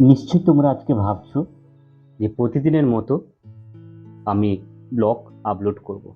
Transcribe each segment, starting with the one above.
নিশ্চয়ই তোমরা আজকে ভাবছ যে প্রতিদিনের মতো আমি ব্লগ আপলোড করব।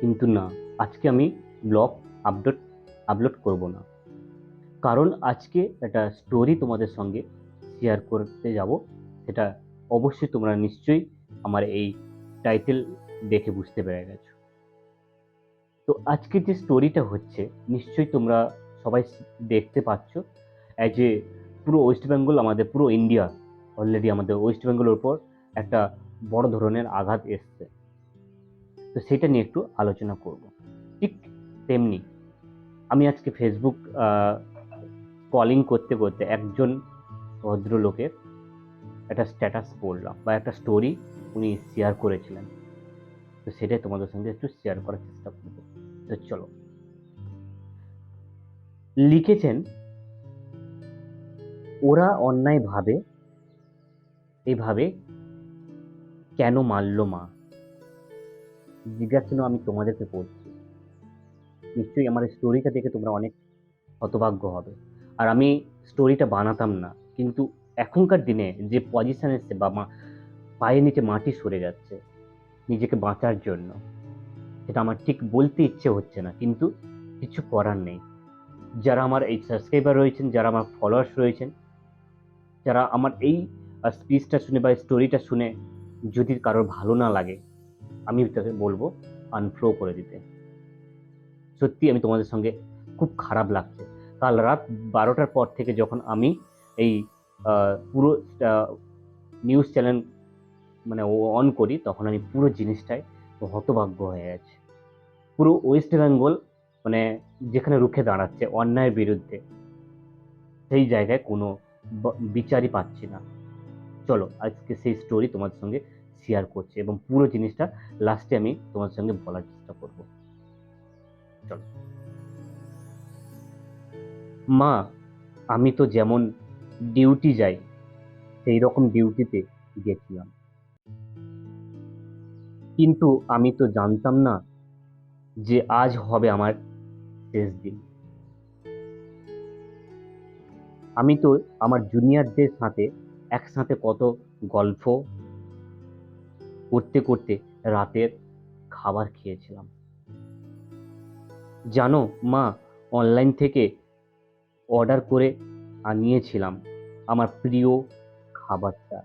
কিন্তু না, আজকে আমি ব্লগ আপলোড আপলোড করব না। কারণ আজকে একটা স্টোরি তোমাদের সঙ্গে শেয়ার করতে যাব। সেটা অবশ্যই তোমরা নিশ্চয়ই আমার এই টাইটেল দেখে বুঝতে পেরে গেছো। তো আজকে যে স্টোরিটা হচ্ছে, নিশ্চয়ই তোমরা সবাই দেখতে পাচ্ছ। অ্যাজ এ পুরো ওয়েস্ট বেঙ্গল আমাদের পুরো ইন্ডিয়া অলরেডি আমাদের ওয়েস্ট বেঙ্গলের উপর একটা বড় ধরনের আঘাত এসছে। তো সেটা নিয়ে একটু আলোচনা করব। ঠিক তেমনি আমি আজকে ফেসবুক কলিং করতে করতে একজন ভদ্রলোকের একটা স্ট্যাটাস পড়লাম বা একটা স্টোরি উনি শেয়ার করেছিলেন। তো সেটাই তোমাদের সঙ্গে একটু শেয়ার করার চেষ্টা করব। তো চলো। লিখেছেন ওরা অন্যায়ভাবে এভাবে কেন মারল মা? জিজ্ঞাসা আমি তোমাদেরকে করছি নিশ্চয়ই আমার স্টোরিটা দেখে তোমরা অনেক হতভাগ্য হবে। আর আমি স্টোরিটা বানাতাম না। কিন্তু এখনকার দিনে যে পজিশন এসছে বা মা, পায়ের নিচে মাটি সরে যাচ্ছে নিজেকে বাঁচার জন্য, সেটা আমার ঠিক বলতে ইচ্ছে হচ্ছে না। কিন্তু কিছু করার নেই। যারা আমার এই সাবস্ক্রাইবার রয়েছেন, যারা আমার ফলোয়ার্স রয়েছেন যারা আমার এই স্পিচটা শুনে বা স্টোরিটা শুনে যদি কারোর ভালো না লাগে, আমি তাদের বলব আনফ্লো করে দিতে। সত্যি আমি তোমাদের সঙ্গে খুব খারাপ লাগছে। কাল রাত বারোটার পর থেকে যখন আমি এই পুরো নিউজ চ্যানেল মানে অন করি, তখন আমি পুরো জিনিসটাই হতভাগ্য হয়ে গেছে। পুরো ওয়েস্ট বেঙ্গল মানে যেখানে রুখে দাঁড়াচ্ছে অন্যায়ের বিরুদ্ধে, সেই জায়গায় কোনো বিচারই পাচ্ছি না। চলো, আজকে সেই স্টোরি তোমাদের সঙ্গে শেয়ার করছি এবং পুরো জিনিসটা লাস্টে আমি তোমার সঙ্গে বলার চেষ্টা করব। চলো। মা, আমি তো যেমন ডিউটি যাই সেই রকম ডিউটিতে গেছিলাম। কিন্তু আমি তো জানতাম না যে আজ হবে আমার শেষ দিন। আমি তো আমার জুনিয়রদের সাথে একসাথে কত গল্প করতে করতে রাতের খাবার খেয়েছিলাম। জানো মা অনলাইন থেকে অর্ডার করে আনিয়েছিলাম আমার প্রিয় খাবারটা।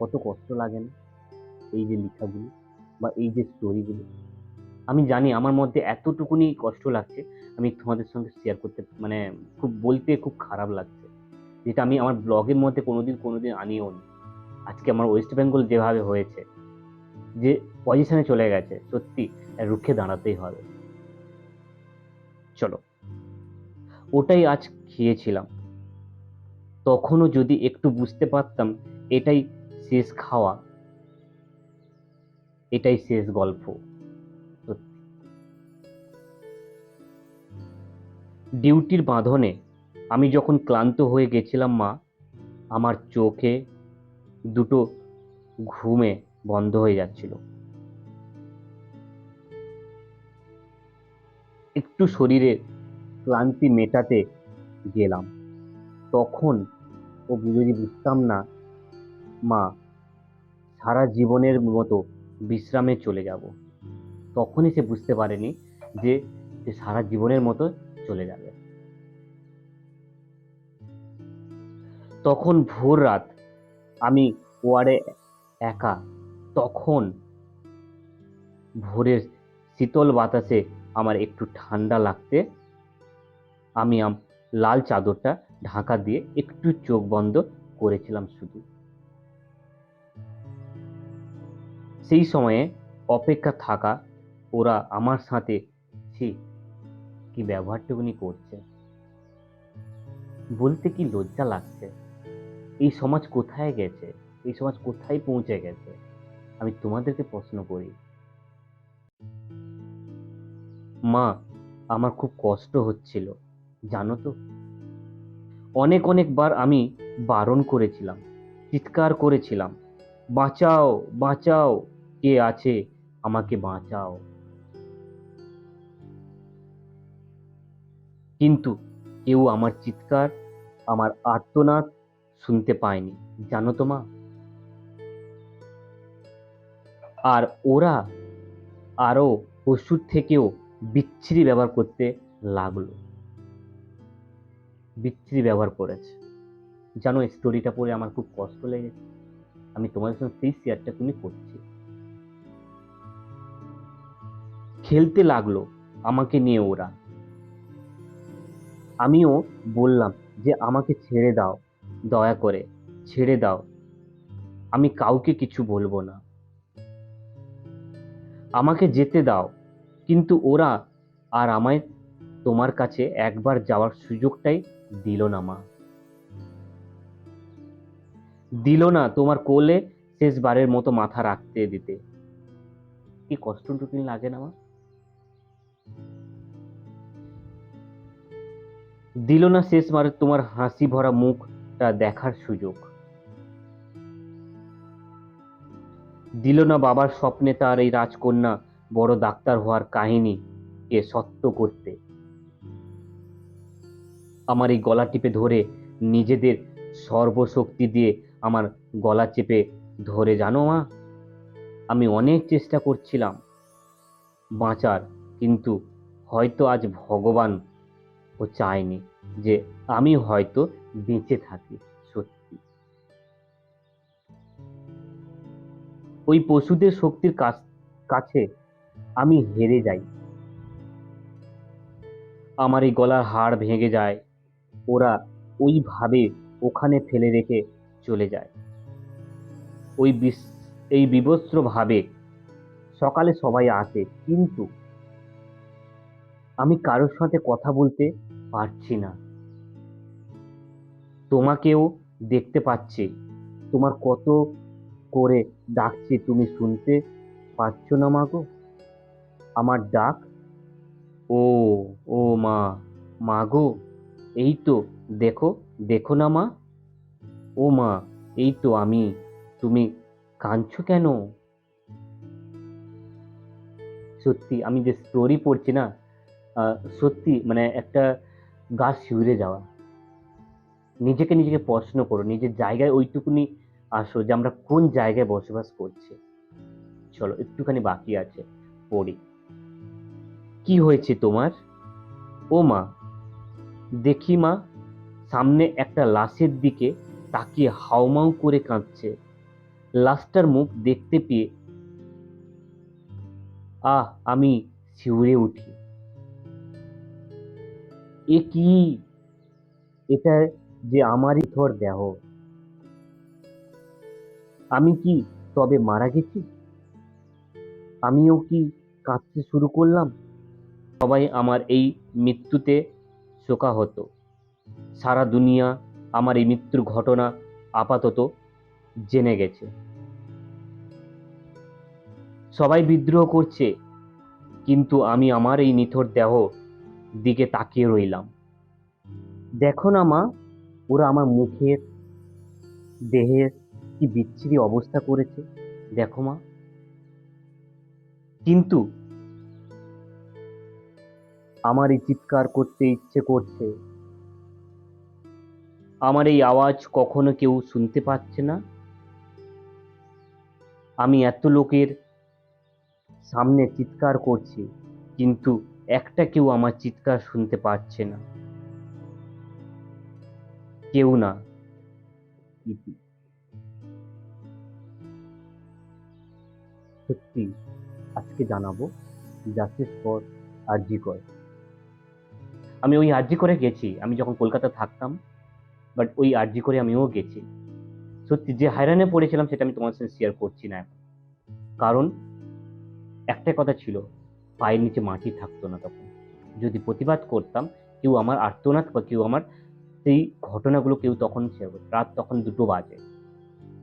কত কষ্ট লাগে না? এই যে লেখাগুলো বা এই যে স্টোরিগুলো আমি জানি আমার মধ্যে এতটুকুনি কষ্ট লাগছে, আমি তোমাদের সঙ্গে শেয়ার করতে মানে খুব বলতে খুব খারাপ লাগছে। যেটা আমি আমার ব্লগের মধ্যে কোনোদিন কোনোদিন আনিও নি। আজকে আমার ওয়েস্ট বেঙ্গল যেভাবে হয়েছে, যে পজিশনে চলে গেছে, সত্যি রুখে দাঁড়াতেই হবে। চলো, ওটাই আজ খেয়েছিলাম। তখনও যদি একটু বুঝতে পারতাম, এটাই শেষ খাওয়া, এটাই শেষ গল্প। ডিউটির বাঁধনে আমি যখন ক্লান্ত হয়ে গেছিলাম মা, আমার চোখে দুটো ঘুমে বন্ধ হয়ে যাচ্ছিল। একটু শরীরে ক্লান্তি মেটাতে গেলাম। তখন ও যদি বুঝতাম না, মা, সারা জীবনের মতো বিশ্রামে চলে যাব। তখনই সে বুঝতে পারেনি যে সারা জীবনের মতো চলে যাবে। তখন ভোর রাত আমি ওয়ারে একা, তখন ভোরের শীতল বাতাসে আমার একটু ঠান্ডা লাগতে, আমি লাল চাদরটা ঢাকা দিয়ে একটু চোখ বন্ধ করেছিলাম শুধু। সেই সময়ে অপেক্ষা থাকা ওরা আমার সাথে ছি কি ব্যবহারটুকুনি করছে? বলতে কি লজ্জা লাগছে? এই সমাজ কোথায় গেছে? এই সমাজ কোথায় পৌঁছে গেছে? আমি তোমাদেরকে প্রশ্ন করি। মা, আমার খুব কষ্ট হচ্ছিল, জানো তো? অনেক অনেকবার আমি বারণ করেছিলাম, চিৎকার করেছিলাম, বাঁচাও বাঁচাও, কে আছে? আমাকে বাঁচাও। কিন্তু কেউ আমার চিৎকার, আমার আর্তনাদ শুনতে পায়নি। জানো তো মা? আর ওরা আরও পশুর থেকেও বিচ্ছিরি ব্যবহার করতে লাগল। বিচ্ছিরি ব্যবহার করেছে। জানো, এই স্টোরিটা পড়ে আমার খুব কষ্ট লেগেছে। আমি তোমাদের সঙ্গে সেই শেয়ারটা তুমি করছি। খেলতে লাগল আমাকে নিয়ে ওরা। আমিও বললাম যে আমাকে ছেড়ে দাও, দয়া করে, ছেড়ে দাও। আমি কাউকে কিছু বলব না। আমাকে যেতে দাও, কিন্তু ওরা আর আমায় তোমার কাছে একবার যাওয়ার সুযোগটাই দিল না, মা। দিল না তোমার কোলে শেষবারের মতো মাথা রাখতে দিতে। কি কষ্টটুকুনি লাগে না, মা? দিল না শেষ শেষবার তোমার হাসি ভরা মুখটা দেখার সুযোগ। দিল না বাবার স্বপ্নে তার এই রাজকন্যা বড় ডাক্তার হওয়ার কাহিনী কে সত্য করতে। আমার এই গলা টিপে ধরে নিজেদের সর্বশক্তি দিয়ে আমার গলা চেপে ধরে, জানো মা, আমি অনেক চেষ্টা করছিলাম বাঁচার, কিন্তু হয়তো আজ ভগবান ও চায়নি যে আমি হয়তো বেঁচে থাকি, সত্যি। ওই পশুদের শক্তির কাছ- আমি হেরে যাই। আমার এই গলার হাড় ভেঙে যায়, ওরা ওইভাবে ওখানে ফেলে রেখে চলে যায়। ওই এই বিবস্ত্র ভাবে সকালে সবাই আসে, কিন্তু আমি কারোর সাথে কথা বলতে পারছি না। তোমাকেও দেখতে পাচ্ছি। তোমার কত করে ডাকছি তুমি শুনতে পাচ্ছ না মা গো? আমার ডাক? ও ও মা মা গো, এই তো, দেখো দেখো না মা। ও মা, এই তো আমি, তুমি কাঁদছো কেন? সত্যি, আমি যে স্টোরি পড়ছি না সত্যি মানে একটা গা শিউরে যাওয়া। নিজেকে নিজেকে প্রশ্ন করো, নিজের জায়গায় ওইটুকুনি আসো যে আমরা কোন জায়গায় বসবাস করছি। চলো, একটুখানি বাকি আছে, পড়ি। কি হয়েছে তোমার? ও মা, দেখি মা, সামনে একটা লাশের দিকে তাকিয়ে হাউমাউ করে কাঁদছে। লাশটার মুখ দেখতে পেয়ে, আহ, আমি শিউরে উঠি। এ কি? এটা যে আমারই থর দেহ। আমি কি তবে মারা গেছি? আমিও কি কাঁদতে শুরু করলাম? সবাই আমার এই মৃত্যুতে শোকা হতো সারা দুনিয়া আমার এই মৃত্যুর ঘটনা আপাতত জেনে গেছে। সবাই বিদ্রোহ করছে, কিন্তু আমি আমার এই নিথর দেহ দিকে তাকিয়ে রইলাম। দেখো না মা, ওরা আমার মুখের, দেহের কি বিচ্ছিরি অবস্থা করেছে। দেখো মা। কিন্তু আমার এই চিৎকার করতে ইচ্ছে করছে। আমার এই আওয়াজ কখনো কেউ শুনতে পাচ্ছে না। আমি এত লোকের সামনে চিৎকার করছি, কিন্তু একটা কেউ আমার চিৎকার শুনতে পাচ্ছে না। কেউ না। সত্যি, আজকে জানাব জাস্টিস ফর আরজি কর। আমি ওই আরজি করে গেছি, আমি যখন কলকাতা থাকতাম বাট ওই আরজি করে আমিও গেছি। সত্যি, যে হায়রানে পড়েছিলাম সেটা আমি তোমার সাথে শেয়ার করছি না কারণ, একটাই কথা ছিল পায়ের নিচে মাটি থাকতো না তখন। যদি প্রতিবাদ করতাম, কেউ আমার আর্তনাদ বা কেউ আমার সেই ঘটনাগুলো কেউ তখন শেয়ার করতো। রাত তখন দুটো বাজে।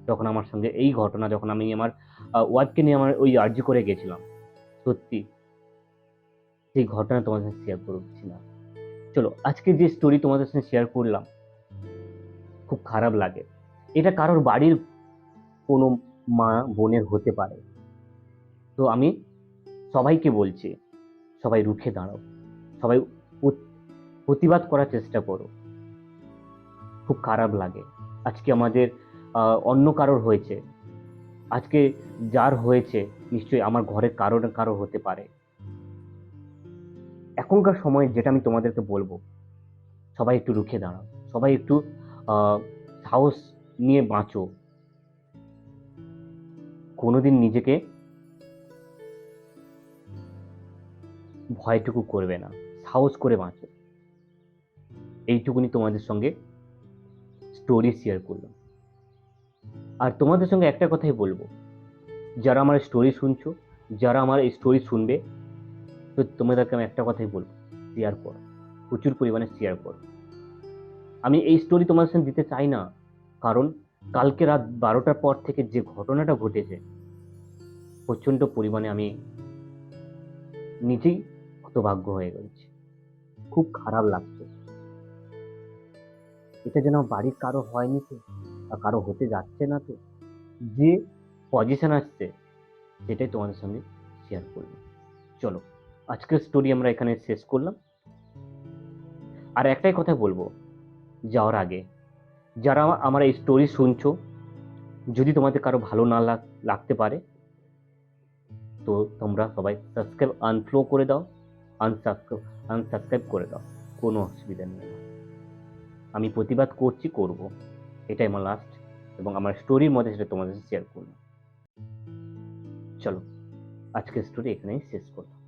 তখন আমার সঙ্গে এই ঘটনা, যখন আমি আমার ওয়াইফকে নিয়ে আমার ওই আর্জি করে গেছিলাম। সত্যি। সেই ঘটনা তোমাদের সাথে শেয়ার করছি না। চলো আজকে যে স্টোরি তোমাদের সাথে শেয়ার করলাম, খুব খারাপ লাগে। এটা কারোর বাড়ির কোনো মা, বোনের হতে পারে। তো আমি সবাইকে বলছে, সবাই রুখে দাঁড়াও, সবাই প্রতিবাদ করার চেষ্টা করো। খুব খারাপ লাগে। আজকে আমাদের অন্য কারোর হয়েছে। আজকে যার হয়েছে, নিশ্চয়ই আমার ঘরের কারোর না কারও হতে পারে। এখনকার সময়ে যেটা আমি তোমাদেরকে বলব, সবাই একটু রুখে দাঁড়াও, সবাই একটু সাহস নিয়ে বাঁচো। কোনোদিন নিজেকে ভয়টুকু করবে না, সাহস করে বাঁচো। এইটুকুনি তোমাদের সঙ্গে স্টোরি শেয়ার করলাম। আর তোমাদের সঙ্গে একটা কথাই বলব, যারা আমার স্টোরি শুনছো, যারা আমার এই স্টোরি শুনবে, তো তোমাদেরকে আমি একটা কথাই বলব শেয়ার করো, প্রচুর পরিমাণে শেয়ার করো। আমি এই স্টোরি তোমাদের সঙ্গে দিতে চাই না, কারণ কালকে রাত বারোটার পর থেকে যে ঘটনাটা ঘটেছে, প্রচণ্ড পরিমাণে আমি নিজেই হতভাগ্য হয়ে গেছি খুব খারাপ লাগছে। এটা যেন বাড়ির কারও হয়নি তো আর কারও হতে যাচ্ছে না তো, যে পজিশন আসছে, সেটাই তোমাদের সঙ্গে শেয়ার করলাম চলো, আজকের স্টোরি আমরা এখানে শেষ করলাম। আর একটাই কথা বলব, যাওয়ার আগে, যারা আমার এই স্টোরি শুনছো, যদি তোমাদের কারও ভালো না লাগ, লাগতে পারে, তো তোমরা সবাই সাবস্ক্রাইব আনফ্লো করে দাও। আনসাবস্ক্রাইব আনসাবস্ক্রাইব করে দাও। কোনো অসুবিধা নেই আমি প্রতিবাদ করছি, করব। এটাই আমার লাস্ট এবং আমার স্টোরির মধ্যে সেটা তোমাদের শেয়ার করলাম। চলো, আজকের স্টোরি এখানেই শেষ করলাম।